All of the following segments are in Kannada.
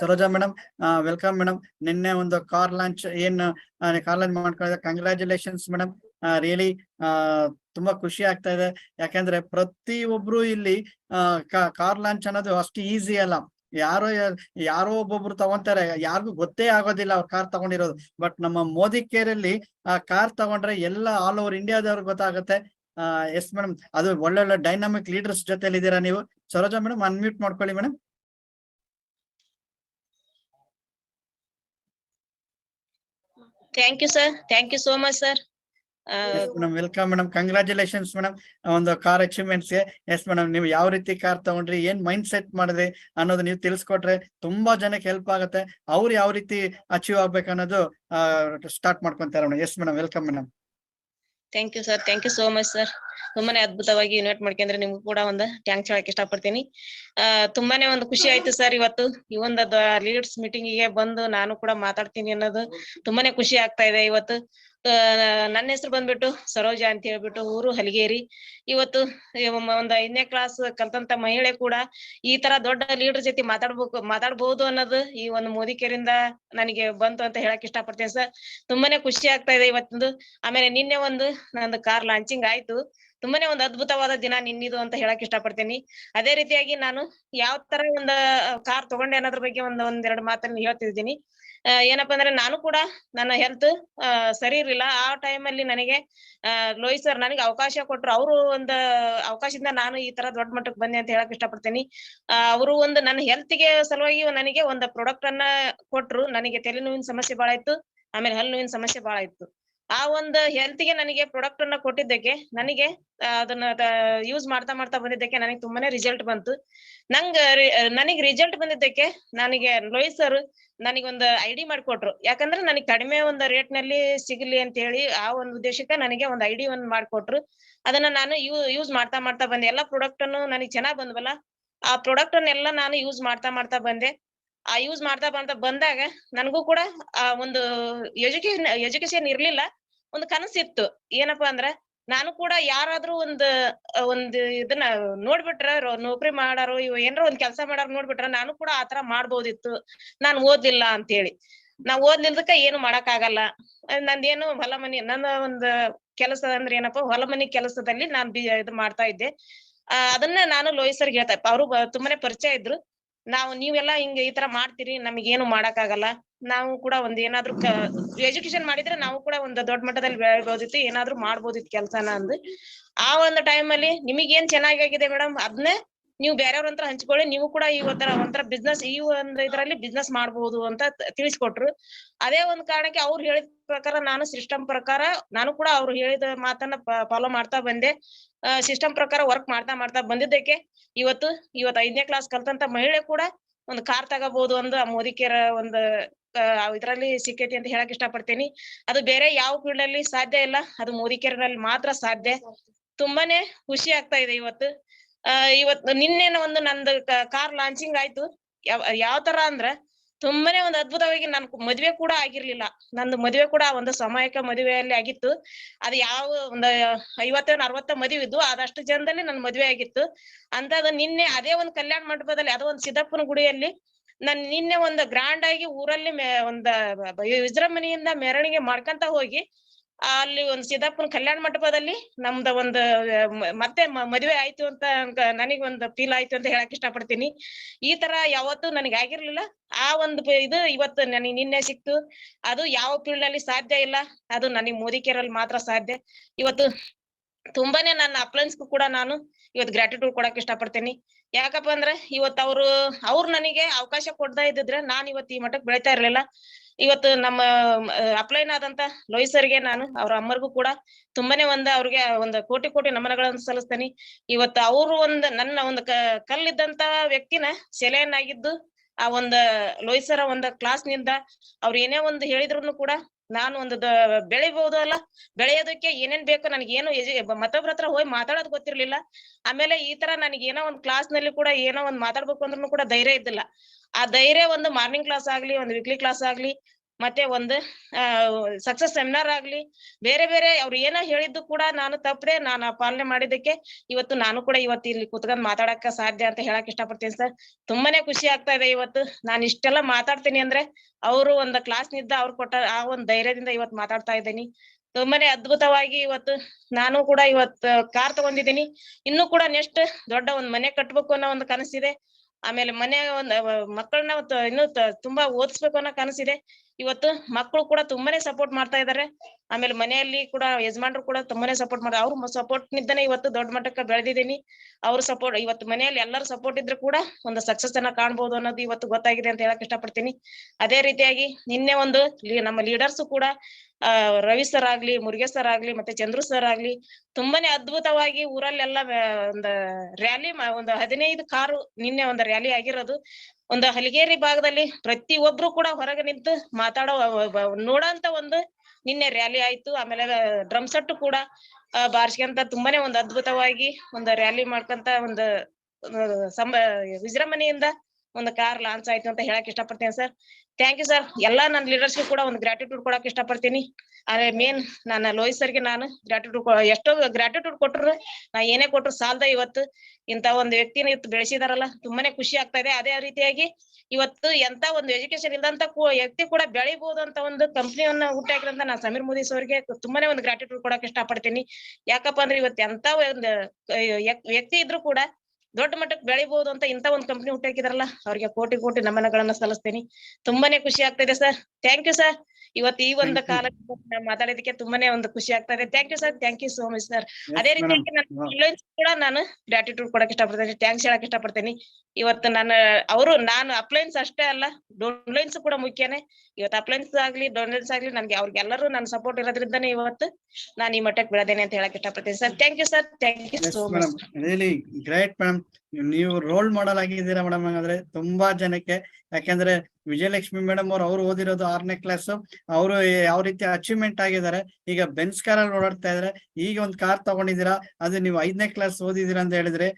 ಸರೋಜಾ ಮೇಡಮ್ ವೆಲ್ಕಮ್ ಮೇಡಮ್ ನಿನ್ನೆ ಒಂದು ಕಾರ್ ಲಾಂಚ್, ಏನ್ ಕಾರ್ ಲಾಂಚ್ ಮಾಡ್ಕೊಂಡಿದೆ ಕಂಗ್ರಾಚುಲೇಷನ್ಸ್ ಮೇಡಮ್ ರಿಯಲಿ ತುಂಬಾ ಖುಷಿ ಆಗ್ತಾ ಇದೆ. ಯಾಕಂದ್ರೆ ಪ್ರತಿ ಒಬ್ರು ಇಲ್ಲಿ ಕಾರ್ ಲಾಂಚ್ ಅನ್ನೋದು ಅಷ್ಟು ಈಸಿ ಅಲ್ಲ. ಯಾರೋ ಯಾರೋ ಒಬ್ಬೊಬ್ರು ತಗೊಂತಾರೆ. ಯಾರಿಗೂ ಗೊತ್ತೇ ಆಗೋದಿಲ್ಲ ಅವ್ರ ಕಾರ್ ತಗೊಂಡಿರೋದು. ಬಟ್ ನಮ್ಮ ಮೋದಿ ಕೇರ್ ಅಲ್ಲಿ ಆ, ಕಾರ್ ತಗೊಂಡ್ರೆ ಎಲ್ಲ ಆಲ್ ಓವರ್ ಇಂಡಿಯಾದವ್ರಿಗೆ ಗೊತ್ತಾಗುತ್ತೆ. ಎಸ್ ಮೇಡಮ್ ಅದು ಒಳ್ಳೊಳ್ಳೆ ಡೈನಾಮಿಕ್ ಲೀಡರ್ಸ್ ಜೊತೆಲಿ ಇದ್ದೀರಾ ನೀವು? ಸರೋಜಾ ಮೇಡಮ್ ಅನ್ಮ್ಯೂಟ್ ಮಾಡ್ಕೊಳ್ಳಿ madam thank you sir thank you so much sir madam welcome madam congratulations madam ಒಂದು ಕಾರ್ ಅಚೀವ್ಮೆಂಟ್ಸ್ಗೆ ಎಸ್ ಮೇಡಮ್ ನೀವು ಯಾವ ರೀತಿ ಕಾರ್ ತಗೊಂಡ್ರಿ, ಏನ್ ಮೈಂಡ್ ಸೆಟ್ ಮಾಡಿದ್ರಿ ಅನ್ನೋದು ನೀವು ತಿಳಿಸ್ಕೊಟ್ರೆ ತುಂಬಾ ಜನಕ್ಕೆ ಹೆಲ್ಪ್ ಆಗುತ್ತೆ. ಅವ್ರು ಯಾವ ರೀತಿ ಅಚೀವ್ ಆಗ್ಬೇಕನ್ನೋದು ಸ್ಟಾರ್ಟ್ ಮಾಡ್ಕೊಂತಾರೆ madam yes madam welcome madam thank you sir thank you so much sir ತುಂಬಾನೇ ಅದ್ಭುತವಾಗಿ ಇನ್ವೈಟ್ ಮಾಡ್ಕೊಂಡ್ರೆ ನಿಮ್ಗೂ ಕೂಡ ಒಂದು ಥ್ಯಾಂಕ್ಸ್ ಹೇಳಕ್ ಇಷ್ಟಪಡ್ತೀನಿ. ಆ, ತುಂಬಾನೇ ಒಂದು ಖುಷಿ ಆಯ್ತು ಸರ್ ಇವತ್ತು. ಈ ಒಂದು ಲೀಡ್ಸ್ ಮೀಟಿಂಗ್ಗೆ ಬಂದು ನಾನು ಕೂಡ ಮಾತಾಡ್ತೀನಿ ಅನ್ನೋದು ತುಂಬಾನೇ ಖುಷಿ ಆಗ್ತಾ ಇದೆ ಇವತ್ತು. ನನ್ನ ಹೆಸರು ಬಂದ್ಬಿಟ್ಟು ಸರೋಜಾ ಅಂತ ಹೇಳ್ಬಿಟ್ಟು ಊರು ಹಲಗೇರಿ. ಇವತ್ತು ಒಂದ್ ಐದನೇ ಕ್ಲಾಸ್ ಕಲ್ತಂತ ಮಹಿಳೆ ಕೂಡ ಈ ತರ ದೊಡ್ಡ ಲೀಡರ್ ಜೊತೆ ಮಾತಾಡ್ಬೇಕು ಮಾತಾಡ್ಬಹುದು ಅನ್ನೋದು ಈ ಒಂದು ಮೋದಿಕೆರಿಂದ ನನಗೆ ಬಂತು ಅಂತ ಹೇಳಕ್ ಇಷ್ಟಪಡ್ತೇನೆ ಸರ್. ತುಂಬಾನೇ ಖುಷಿ ಆಗ್ತಾ ಇದೆ ಇವತ್ತೊಂದು. ಆಮೇಲೆ ನಿನ್ನೆ ಒಂದು ನಂದು ಕಾರ್ ಲಾಂಚಿಂಗ್ ಆಯ್ತು. ತುಂಬಾನೇ ಒಂದು ಅದ್ಭುತವಾದ ದಿನ ನಿನ್ನಿದು ಅಂತ ಹೇಳಕ್ ಇಷ್ಟಪಡ್ತೀನಿ. ಅದೇ ರೀತಿಯಾಗಿ ನಾನು ಯಾವ ತರ ಒಂದ್ ಕಾರ್ ತಗೊಂಡೆ ಅನ್ನೋದ್ರ ಬಗ್ಗೆ ಒಂದ್, ಒಂದೆರಡು ಮಾತನ್ನ ಹೇಳ್ತಿದ್ದೀನಿ. ಏನಪ್ಪಾ ಅಂದ್ರೆ ನಾನು ಕೂಡ ನನ್ನ ಹೆಲ್ತ್ ಸರಿ ಇರ್ಲಿಲ್ಲ. ಆ ಟೈಮ್ ಅಲ್ಲಿ ನನಗೆ ಲೋಹಿತ್ ಸರ್ ನನಗೆ ಅವಕಾಶ ಕೊಟ್ರು. ಅವರು ಒಂದು, ಅವಕಾಶದಿಂದ ನಾನು ಈ ತರ ದೊಡ್ಡ ಮಟ್ಟಕ್ಕೆ ಬಂದೆ ಅಂತ ಹೇಳಕ್ ಇಷ್ಟಪಡ್ತೀನಿ. ಅವರು ಒಂದು ನನ್ನ ಹೆಲ್ತ್ಗೆ ಸಲುವಾಗಿ ನನಗೆ ಒಂದು ಪ್ರಾಡಕ್ಟ್ ಅನ್ನ ಕೊಟ್ರು. ನನಗೆ ತಲೆನೋವಿನ ಸಮಸ್ಯೆ ಬಾಳ ಇತ್ತು. ಆಮೇಲೆ ಹಲ್ಲು ನೋವಿನ ಸಮಸ್ಯೆ ಬಾಳ ಇತ್ತು. ಆ ಒಂದು ಹೆಲ್ತ್ಗೆ ನನಗೆ ಪ್ರಾಡಕ್ಟ್ ಅನ್ನ ಕೊಟ್ಟಿದ್ದಕ್ಕೆ ನನಗೆ ಅದನ್ನ ಯೂಸ್ ಮಾಡ್ತಾ ಮಾಡ್ತಾ ಬಂದಿದ್ದಕ್ಕೆ ನನಗೆ ತುಂಬಾನೇ ರಿಸಲ್ಟ್ ಬಂತು. ನಂಗ ನನಗೆ ರಿಸಲ್ಟ್ ಬಂದಿದ್ದಕ್ಕೆ ನನಗೆ ಲೋಹಿತ್ ಸರ್ ನನಗೊಂದು ಐಡಿ ಮಾಡ್ಕೊಟ್ರು. ಯಾಕಂದ್ರೆ ನನಗೆ ಕಡಿಮೆ ಒಂದು ರೇಟ್ನಲ್ಲಿ ಸಿಗ್ಲಿ ಅಂತ ಹೇಳಿ ಆ ಒಂದು ಉದ್ದೇಶಕ್ಕೆ ನನಗೆ ಒಂದು ಐಡಿ ಒಂದ್ ಮಾಡ್ಕೊಟ್ರು. ಅದನ್ನ ನಾನು ಯೂ ಯೂಸ್ ಮಾಡ್ತಾ ಮಾಡ್ತಾ ಬಂದೆ. ಎಲ್ಲಾ ಪ್ರಾಡಕ್ಟ್ ಅನ್ನು ನನಗೆ ಚೆನ್ನಾಗ್ ಬಂದ್ವಲ್ಲ, ಆ ಪ್ರಾಡಕ್ಟ್ ಅನ್ನೆಲ್ಲ ನಾನು ಯೂಸ್ ಮಾಡ್ತಾ ಮಾಡ್ತಾ ಬಂದೆ. ಆ ಯೂಸ್ ಮಾಡ್ತಾ ಮಾಡ್ತಾ ಬಂದಾಗ ನನಗೂ ಕೂಡ ಆ ಒಂದು ಎಜುಕೇಶನ್ ಎಜುಕೇಶನ್ ಇರ್ಲಿಲ್ಲ. ಒಂದು ಕನಸಿತ್ತು. ಏನಪ್ಪಾ ಅಂದ್ರ ನಾನು ಕೂಡ ಯಾರಾದ್ರೂ ಒಂದ್ ಒಂದು ಇದನ್ನ ನೋಡ್ಬಿಟ್ರ ನೌಕರಿ ಮಾಡಾರು, ಇವ್ ಏನಾರ ಒಂದ್ ಕೆಲ್ಸ ಮಾಡಾರ ನೋಡ್ಬಿಟ್ರ ನಾನು ಕೂಡ ಆತರ ಮಾಡ್ಬೋದಿತ್ತು. ನಾನ್ ಓದ್ಲಿಲ್ಲ ಅಂತ ಹೇಳಿ ನಾ ಓದ್ಲಿಲ್ದಕ್ಕ ಏನು ಮಾಡಕ್ ಆಗಲ್ಲ ನಂದೇನು ಹೊಲ ಮನಿ ನನ್ನ ಒಂದ್ ಕೆಲಸ ಅಂದ್ರೆ ಏನಪ್ಪಾ ಹೊಲ ಮನಿ ಕೆಲಸದಲ್ಲಿ ನಾನ್ ಬಿ, ಇದು ಮಾಡ್ತಾ ಇದ್ದೆ. ಆ ಅದನ್ನ ನಾನು ಲೋಹಿಸರ್ ಸರ್ಗೆ ಹೇಳ್ತಾ ಅವರು ತುಂಬಾನೇ ಪರಿಚಯ ಇದ್ರು. ನಾವು ನೀವೆಲ್ಲಾ ಹಿಂಗ ಈ ತರ ಮಾಡ್ತೀರಿ, ನಮಗೇನು ಮಾಡಕ್ ಆಗಲ್ಲ ನಾವು ಕೂಡ ಒಂದ್ ಏನಾದ್ರು ಎಜುಕೇಶನ್ ಮಾಡಿದ್ರೆ ನಾವು ಕೂಡ ಒಂದು ದೊಡ್ಡ ಮಟ್ಟದಲ್ಲಿ ಬೆಳಿಬೋದಿತ್ತು, ಏನಾದ್ರು ಮಾಡ್ಬೋದಿತ್ತು ಕೆಲ್ಸನ ಅಂದ್. ಆ ಒಂದು ಟೈಮ್ ಅಲ್ಲಿ ನಿಮಗೇನ್ ಚೆನ್ನಾಗಾಗಿದೆ ಮೇಡಮ್? ಅದನ್ನೇ ನೀವು ಬೇರೆಯವ್ರ ಹತ್ರ ಹಂಚ್ಕೊಳ್ಳಿ, ನೀವು ಕೂಡ ಈ ಒಂಥರ ಒಂಥರ ಬಿಸ್ನೆಸ್ ಈ ಒಂದು ಇದರಲ್ಲಿ ಬಿಸ್ನೆಸ್ ಮಾಡಬಹುದು ಅಂತ ತಿಳಿಸ್ಕೊಟ್ರು. ಅದೇ ಒಂದ್ ಕಾರಣಕ್ಕೆ ಅವ್ರು ಹೇಳಿದ ಪ್ರಕಾರ ನಾನು ಸಿಸ್ಟಮ್ ಪ್ರಕಾರ, ನಾನು ಕೂಡ ಅವ್ರು ಹೇಳಿದ ಮಾತನ್ನ ಫಾಲೋ ಮಾಡ್ತಾ ಬಂದೆ. ಸಿಸ್ಟಮ್ ಪ್ರಕಾರ ವರ್ಕ್ ಮಾಡ್ತಾ ಮಾಡ್ತಾ ಬಂದಿದ್ದಕ್ಕೆ ಇವತ್ತು ಇವತ್ತು ಐದನೇ ಕ್ಲಾಸ್ ಕಲ್ತಂತ ಮಹಿಳೆ ಕೂಡ ಒಂದು ಕಾರ್ ತಗೋಬಹುದು ಒಂದು ಮೋದಿ ಕೇರ ಒಂದು ಇದರಲ್ಲಿ ಸಿಕ್ಕೈತಿ ಅಂತ ಹೇಳಕ್ ಇಷ್ಟಪಡ್ತೀನಿ. ಅದು ಬೇರೆ ಯಾವ ಫೀಲ್ಡ್ ಅಲ್ಲಿ ಸಾಧ್ಯ ಇಲ್ಲ. ಅದು ಮೋದಿಕೆರಲ್ಲಿ ಮಾತ್ರ ಸಾಧ್ಯ. ತುಂಬಾನೇ ಖುಷಿ ಆಗ್ತಾ ಇದೆ ಇವತ್ತು. ಆ ಇವತ್ತು ನಿನ್ನೆನ ಒಂದು ನಂದು ಕಾರ್ ಲಾಂಚಿಂಗ್ ಆಯ್ತು. ಯಾವ ತರ ಅಂದ್ರ ತುಂಬಾನೇ ಒಂದು ಅದ್ಭುತವಾಗಿ ನನ್ ಮದ್ವೆ ಕೂಡ ಆಗಿರ್ಲಿಲ್ಲ. ನಂದು ಮದ್ವೆ ಕೂಡ ಒಂದು ಸಮಯಕ ಮದುವೆಯಲ್ಲಿ ಆಗಿತ್ತು. ಅದು ಯಾವ ಒಂದ್ ಐವತ್ತೇನು ಅರವತ್ತ ಮದುವೆ ಇದ್ವು. ಅದಷ್ಟು ಜನದಲ್ಲಿ ನನ್ ಮದ್ವೆ ಆಗಿತ್ತು. ಅಂತದ ನಿನ್ನೆ ಅದೇ ಒಂದ್ ಕಲ್ಯಾಣ ಮಂಟಪದಲ್ಲಿ, ಅದೇ ಒಂದ್ ಸಿದ್ದಪ್ಪನ ಗುಡಿಯಲ್ಲಿ ನಾನ್ ನಿನ್ನೆ ಒಂದು ಗ್ರಾಂಡ್ ಆಗಿ ಊರಲ್ಲಿ ಒಂದ ವಿಜೃಂಭಣೆಯಿಂದ ಮೆರವಣಿಗೆ ಮಾಡ್ಕೊಂತ ಹೋಗಿ, ಅಲ್ಲಿ ಒಂದ್ ಸಿದ್ದಪ್ಪನ ಕಲ್ಯಾಣ ಮಂಟಪದಲ್ಲಿ ನಮ್ದ ಒಂದ್ ಮತ್ತೆ ಮದ್ವೆ ಆಯ್ತು ಅಂತ ನನಗ್ ಒಂದ್ ಫೀಲ್ ಆಯ್ತು ಅಂತ ಹೇಳಕ್ ಇಷ್ಟಪಡ್ತೀನಿ. ಈ ತರ ಯಾವತ್ತು ನನಗೆ ಆಗಿರ್ಲಿಲ್ಲ. ಆ ಒಂದು ಇದು ಇವತ್ತು ನನಗೆ ನಿನ್ನೆ ಸಿಕ್ತು. ಅದು ಯಾವ ಫೀಲ್ಡ್ ಅಲ್ಲಿ ಸಾಧ್ಯ ಇಲ್ಲ. ಅದು ನನಗೆ ಮೋದಿಕೆರಲ್ಲಿ ಮಾತ್ರ ಸಾಧ್ಯ. ಇವತ್ತು ತುಂಬಾನೇ ನನ್ನ ಅಪ್ಲೈನ್ಸ್ ಕೂಡ ನಾನು ಇವತ್ತು ಗ್ರಾಟಿಟ್ಯೂಡ್ ಕೊಡಕ್ ಇಷ್ಟಪಡ್ತೀನಿ. ಯಾಕಪ್ಪ ಅಂದ್ರ ಇವತ್ ಅವ್ರು ಅವ್ರು ನನಗೆ ಅವಕಾಶ ಕೊಡ್ತಾ ಇದ್ದಿದ್ರೆ ನಾನ್ ಇವತ್ತು ಈ ಮಟ್ಟಕ್ಕೆ ಬೆಳಿತಾ ಇರ್ಲಿಲ್ಲ. ಇವತ್ತು ನಮ್ಮ ಅಪ್ಲೈನ್ ಆದಂತ ಲೋಯಿಸರ್ಗೆ ಸರ್ಗೆ ನಾನು, ಅವ್ರ ಅಮ್ಮರಿಗೂ ಕೂಡ ತುಂಬಾನೇ ಒಂದ್ ಅವ್ರಿಗೆ ಒಂದ್ ಕೋಟಿ ಕೋಟಿ ನಮನಗಳನ್ನು ಸಲ್ಲಿಸ್ತೇನೆ. ಇವತ್ತು ಅವರು ಒಂದ್ ನನ್ನ ಒಂದು ಕಲ್ಲಿದ್ದಂತ ವ್ಯಕ್ತಿನ ಸೆಲೆಯನ್ನಾಗಿದ್ದು ಆ ಒಂದ್ ಲೋಯಿಸರ ಒಂದ್ ಕ್ಲಾಸ್ನಿಂದ ಅವ್ರ ಏನೇ ಒಂದು ಹೇಳಿದ್ರು ಕೂಡ ನಾನು ಒಂದು ಬೆಳಿಬಹುದು ಅಲ್ಲ, ಬೆಳೆಯೋದಕ್ಕೆ ಏನೇನ್ ಬೇಕು ನನಗೆ ಏನು ಮತ್ತೊಬ್ಬರ ಹತ್ರ ಹೋಗಿ ಮಾತಾಡೋದ್ ಗೊತ್ತಿರ್ಲಿಲ್ಲ. ಆಮೇಲೆ ಈ ತರ ನನಗೆ ಏನೋ ಒಂದ್ ಕ್ಲಾಸ್ನಲ್ಲಿ ಕೂಡ ಏನೋ ಒಂದ್ ಮಾತಾಡ್ಬೇಕು ಅಂದ್ರೂ ಕೂಡ ಧೈರ್ಯ ಇದ್ದಿಲ್ಲ. ಆ ಧೈರ್ಯ ಒಂದು ಮಾರ್ನಿಂಗ್ ಕ್ಲಾಸ್ ಆಗ್ಲಿ, ಒಂದು ವೀಕ್ಲಿ ಕ್ಲಾಸ್ ಆಗ್ಲಿ ಮತ್ತೆ ಒಂದು ಸಕ್ಸಸ್ ಸೆಮಿನಾರ್ ಆಗ್ಲಿ, ಬೇರೆ ಬೇರೆ ಅವ್ರು ಏನೋ ಹೇಳಿದ್ದು ಕೂಡ ನಾನು ತಪ್ಪದೆ ನಾನು ಪಾಲನೆ ಮಾಡಿದ್ದಕ್ಕೆ ಇವತ್ತು ನಾನು ಕೂಡ ಇವತ್ತು ಇಲ್ಲಿ ಕುತ್ಕೊಂಡ್ ಮಾತಾಡಕ ಸಾಧ್ಯ ಅಂತ ಹೇಳಕ್ ಇಷ್ಟಪಡ್ತೀನಿ ಸರ್. ತುಂಬಾನೇ ಖುಷಿ ಆಗ್ತಾ ಇದೆ ಇವತ್ತು. ನಾನು ಇಷ್ಟೆಲ್ಲ ಮಾತಾಡ್ತೀನಿ ಅಂದ್ರೆ ಅವರು ಒಂದು ಕ್ಲಾಸ್ನಿಂದ ಅವ್ರು ಕೊಟ್ಟ ಆ ಒಂದು ಧೈರ್ಯದಿಂದ ಇವತ್ತು ಮಾತಾಡ್ತಾ ಇದ್ದೀನಿ. ತುಂಬಾನೇ ಅದ್ಭುತವಾಗಿ ಇವತ್ತು ನಾನು ಕೂಡ ಇವತ್ತು ಕಾರ್ ತಗೊಂಡಿದ್ದೀನಿ. ಇನ್ನು ಕೂಡ ನೆಕ್ಸ್ಟ್ ದೊಡ್ಡ ಒಂದ್ ಮನೆ ಕಟ್ಬೇಕು ಅನ್ನೋ ಒಂದು ಕನಸಿದೆ. ಆಮೇಲೆ ಮನೆ ಒಂದ್, ಮಕ್ಕಳನ್ನ ಇನ್ನು ತುಂಬಾ ಓದಿಸ್ಬೇಕು ಅನ್ನೋ ಕನಸಿದೆ. ಇವತ್ತು ಮಕ್ಕಳು ಕೂಡ ತುಂಬಾನೇ ಸಪೋರ್ಟ್ ಮಾಡ್ತಾ ಇದಾರೆ. ಆಮೇಲೆ ಮನೆಯಲ್ಲಿ ಕೂಡ ಯಜಮಾನರು ಕೂಡ ತುಂಬಾನೇ ಸಪೋರ್ಟ್ ಮಾಡ್ತಾರೆ. ಅವ್ರ ಸಪೋರ್ಟ್ ನಿಂದನೇ ಇವತ್ತು ದೊಡ್ಡ ಮಟ್ಟಕ್ಕೆ ಬೆಳೆದಿದ್ದೀನಿ. ಅವ್ರ ಸಪೋರ್ಟ್ ಇವತ್ತು ಮನೆಯಲ್ಲಿ ಎಲ್ಲರ ಸಪೋರ್ಟ್ ಇದ್ರೆ ಕೂಡ ಒಂದು ಸಕ್ಸಸ್ ಅನ್ನ ಕಾಣ್ಬಹುದು ಅನ್ನೋದು ಇವತ್ತು ಗೊತ್ತಾಗಿದೆ ಅಂತ ಹೇಳಕ್ ಇಷ್ಟಪಡ್ತೀನಿ. ಅದೇ ರೀತಿಯಾಗಿ ನಿನ್ನೆ ಒಂದು ನಮ್ಮ ಲೀಡರ್ಸ್ ಕೂಡ ರವಿ ಸರ್ ಆಗ್ಲಿ, ಮುರುಗೇಶ್ ಸರ್ ಆಗ್ಲಿ, ಮತ್ತೆ ಚಂದ್ರು ಸರ್ ಆಗ್ಲಿ ತುಂಬಾನೇ ಅದ್ಭುತವಾಗಿ ಊರಲ್ಲೆಲ್ಲ ಒಂದು ರ್ಯಾಲಿ ಒಂದು ಹದಿನೈದು ಕಾರು ನಿನ್ನೆ ಒಂದು ರ್ಯಾಲಿ ಆಗಿರೋದು. ಒಂದು ಹಲಗೇರಿ ಭಾಗದಲ್ಲಿ ಪ್ರತಿ ಒಬ್ರು ಕೂಡ ಹೊರಗೆ ನಿಂತು ಮಾತಾಡೋ ನೋಡಂತ ಒಂದು ನಿನ್ನೆ ರ್ಯಾಲಿ ಆಯ್ತು. ಆಮೇಲೆ ಡ್ರಮ್ ಸೆಟ್ ಕೂಡ ಬಾರ್ಸ್ಕೊಂತ ತುಂಬಾನೇ ಒಂದು ಅದ್ಭುತವಾಗಿ ಒಂದು ರ್ಯಾಲಿ ಮಾಡ್ಕೊಂತ ಒಂದು ಸಂಭ ವಿಜೃಂಭಣೆಯಿಂದ ಒಂದು ಕಾರ್ ಲಾಂಚ್ ಆಯ್ತು ಅಂತ ಹೇಳಕ್ ಇಷ್ಟಪಡ್ತೀನಿ ಸರ್ ಥ್ಯಾಂಕ್ ಯು ಸರ್ ಎಲ್ಲಾ ನನ್ನ ಲೀಡರ್ಸ್ಗೆ ಕೂಡ ಒಂದು ಗ್ರಾಟಿಟ್ಯೂಡ್ ಕೊಡಕ್ ಇಷ್ಟಪಡ್ತೀನಿ. ಆದ್ರೆ ಮೇನ್ ನನ್ನ ಲೋಹಿತ್ ಸರ್ಗೆ ನಾನು ಗ್ರಾಟಿಟ್ಯೂಡ್ ಎಷ್ಟೋ ಗ್ರಾಟಿಟ್ಯೂಡ್ ಕೊಟ್ಟರು ನಾ ಏನೇ ಕೊಟ್ಟರು ಸಾಲದ ಇವತ್ತು. ಇಂತ ಒಂದು ವ್ಯಕ್ತಿನ ಇವತ್ತು ಬೆಳೆಸಿದಾರಲ್ಲ, ತುಂಬಾನೇ ಖುಷಿ ಆಗ್ತಾ ಇದೆ. ಅದೇ ರೀತಿಯಾಗಿ ಇವತ್ತು ಎಂತ ಒಂದು ಎಜುಕೇಶನ್ ಇಲ್ಲದಂತ ವ್ಯಕ್ತಿ ಕೂಡ ಬೆಳಿಬಹುದು ಅಂತ ಒಂದು ಕಂಪ್ನಿಯನ್ನ ಹುಟ್ಟಾಕಿರಂತ ನಾನು ಸಮೀರ್ ಮೋದಿ ಸರ್ಗೆ ತುಂಬಾನೇ ಒಂದು ಗ್ರಾಟಿಟ್ಯೂಡ್ ಕೊಡಕ್ ಇಷ್ಟಪಡ್ತೀನಿ. ಯಾಕಪ್ಪ ಅಂದ್ರೆ ಇವತ್ತು ಎಂತ ಒಂದು ವ್ಯಕ್ತಿ ಇದ್ರು ಕೂಡ ದೊಡ್ಡ ಮಟ್ಟಕ್ಕೆ ಬೆಳಿಬಹುದು ಅಂತ ಇಂತ ಒಂದು ಕಂಪನಿ ಹುಟ್ಟಾಕಿದಾರಲ್ಲ ಅವ್ರಿಗೆ ಕೋಟಿ ಕೋಟಿ ನಮನಗಳನ್ನ ಸಲ್ಲಿಸ್ತೇನೆ. ತುಂಬಾನೇ ಖುಷಿ ಆಗ್ತಿದೆ ಸರ್. ಥ್ಯಾಂಕ್ ಯು ಸರ್ ಇವತ್ತು ಈ ಒಂದು ಕಾಲಕ್ಕೆ ಮಾತಾಡೋದಕ್ಕೆ ತುಂಬಾನೇ ಒಂದು ಖುಷಿ ಆಗ್ತಾ ಇದೆ. Thank you sir thank you so much sir ಅದೇ ರೀತಿಯಾಗಿ ಕೂಡ ನಾನು ಗ್ರಾಟಿಟ್ಯೂಡ್ ಕೊಡಕ್ ಇಷ್ಟಪಡ್ತೇನೆ. ಥ್ಯಾಂಕ್ಸ್ ಹೇಳಕ್ ಇಷ್ಟಪಡ್ತೇನೆ. ಇವತ್ತು ನಾನು ಅವರು ನಾನು ಅಪ್ಲೈನ್ಸ್ ಅಷ್ಟೇ ಅಲ್ಲ ಡೋನ್ಲೈನ್ಸ್ ಕೂಡ ಮುಖ್ಯನೇ. ಇವತ್ತು ಅಪ್ಲೈನ್ಸ್ ಆಗ್ಲಿ ಡೋನ್ಲೈನ್ಸ್ ಆಗ್ಲಿ ನನ್ಗೆ ಅವ್ರಿಗೆಲ್ಲರೂ ನನ್ನ ಸಪೋರ್ಟ್ ಇರೋದ್ರಿಂದನೇ ಇವತ್ತು ನಾನು ಈ ಮಟ್ಟಕ್ಕೆ ಬೆಳೆದೇನೆ ಅಂತ ಹೇಳಕ್ ಇಷ್ಟಪಡ್ತೀನಿ sir thank you sir thank you so much really great madam ನೀವು ರೋಲ್ ಮಾಡಲ್ ಆಗಿದ್ದೀರಾ ಮೇಡಮ್ ಹಾಗಾದ್ರೆ ತುಂಬಾ ಜನಕ್ಕೆ, ಯಾಕಂದ್ರೆ ವಿಜಯಲಕ್ಷ್ಮಿ ಮೇಡಮ್ ಅವ್ರು ಅವ್ರು ಓದಿರೋದು ಆರನೇ ಕ್ಲಾಸ್ ಅವರು ಯಾವ ರೀತಿ ಅಚೀವ್ಮೆಂಟ್ ಆಗಿದ್ದಾರೆ, ಈಗ ಬೆನ್ಸ್ ಅಲ್ಲಿ ಓಡಾಡ್ತಾ ಇದ್ರೆ, ಈಗ ಒಂದ್ ಕಾರ್ ತಗೊಂಡಿದ್ದೀರಾ, ಅದು ನೀವು ಐದನೇ ಕ್ಲಾಸ್ ಓದಿದೀರಾ ಅಂತ ಹೇಳಿದ್ರೆ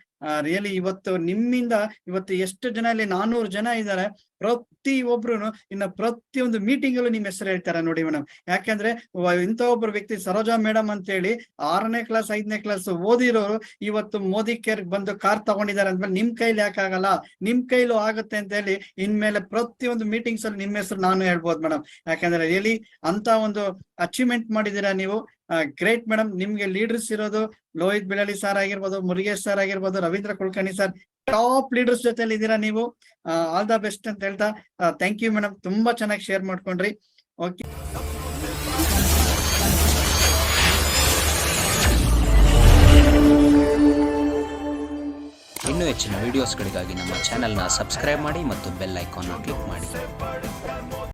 ರಿಯಲಿ ಇವತ್ತು ನಿಮ್ಮಿಂದ ಇವತ್ತು ಎಷ್ಟು ಜನ ಇಲ್ಲಿ ನಾನೂರು ಜನ ಇದ್ದಾರೆ ಪ್ರತಿ ಒಬ್ರು ಇನ್ನ ಪ್ರತಿಯೊಂದು ಮೀಟಿಂಗ್ ಅಲ್ಲೂ ನಿಮ್ ಹೆಸರು ಹೇಳ್ತಾರೆ ನೋಡಿ ಮೇಡಮ್ ಯಾಕಂದ್ರೆ ಇಂಥ ಒಬ್ರು ವ್ಯಕ್ತಿ ಸರೋಜಾ ಮೇಡಮ್ ಅಂತ ಹೇಳಿ ಆರನೇ ಕ್ಲಾಸ್ ಐದನೇ ಕ್ಲಾಸ್ ಓದಿರೋರು ಇವತ್ತು ಮೋದಿ ಕೇರ್ ಬಂದು ಕಾರ್ ತಗೊಂಡಿದ್ದಾರೆ ಅಂದ್ಮೇಲೆ ನಿಮ್ ಕೈಲಿ ಯಾಕಾಗಲ್ಲ ನಿಮ್ ಕೈಲೂ ಆಗುತ್ತೆ ಅಂತ ಹೇಳಿ ಇನ್ಮೇಲೆ ಪ್ರತಿಯೊಂದು ಮೀಟಿಂಗ್ಸ್ ಅಲ್ಲಿ ನಿಮ್ಮ ಹೆಸರು ನಾನು ಹೇಳ್ಬೋದು ಮೇಡಮ್ ಯಾಕಂದ್ರೆ ರಿಯಲಿ ಅಂತ ಒಂದು ಅಚೀವ್ಮೆಂಟ್ ಮಾಡಿದೀರಾ ನೀವು. ಗ್ರೇಟ್ ಮೇಡಮ್ ನಿಮ್ಗೆ ಲೀಡರ್ಸ್ ಇರೋದು ಲೋಹಿತ್ ಬಿಳಲಿ ಸರ್ ಆಗಿರ್ಬೋದು, ಮುರುಗೇಶ್ ಸರ್ ಆಗಿರ್ಬೋದು, Ravindra Kulkarni sir top leaders ಜೊತೆಲಿ ಇದ್ದೀರಾ ನೀವು? ಆಲ್ ದ ಬೆಸ್ಟ್ ಅಂತ ಹೇಳ್ತಾ ಥ್ಯಾಂಕ್ ಯು ಮೇಡಮ್ ತುಂಬಾ ಚೆನ್ನಾಗಿ ಶೇರ್ ಮಾಡ್ಕೊಂಡ್ರಿ. ಓಕೆ ಇನ್ನೂ ಹೆಚ್ಚಿನ ವಿಡಿಯೋಸ್ಗಳಿಗಾಗಿ ನಮ್ಮ ಚಾನೆಲ್ನ ಸಬ್ಸ್ಕ್ರೈಬ್ ಮಾಡಿ ಮತ್ತು ಬೆಲ್ ಐಕಾನ್ನ ಕ್ಲಿಕ್ ಮಾಡಿ.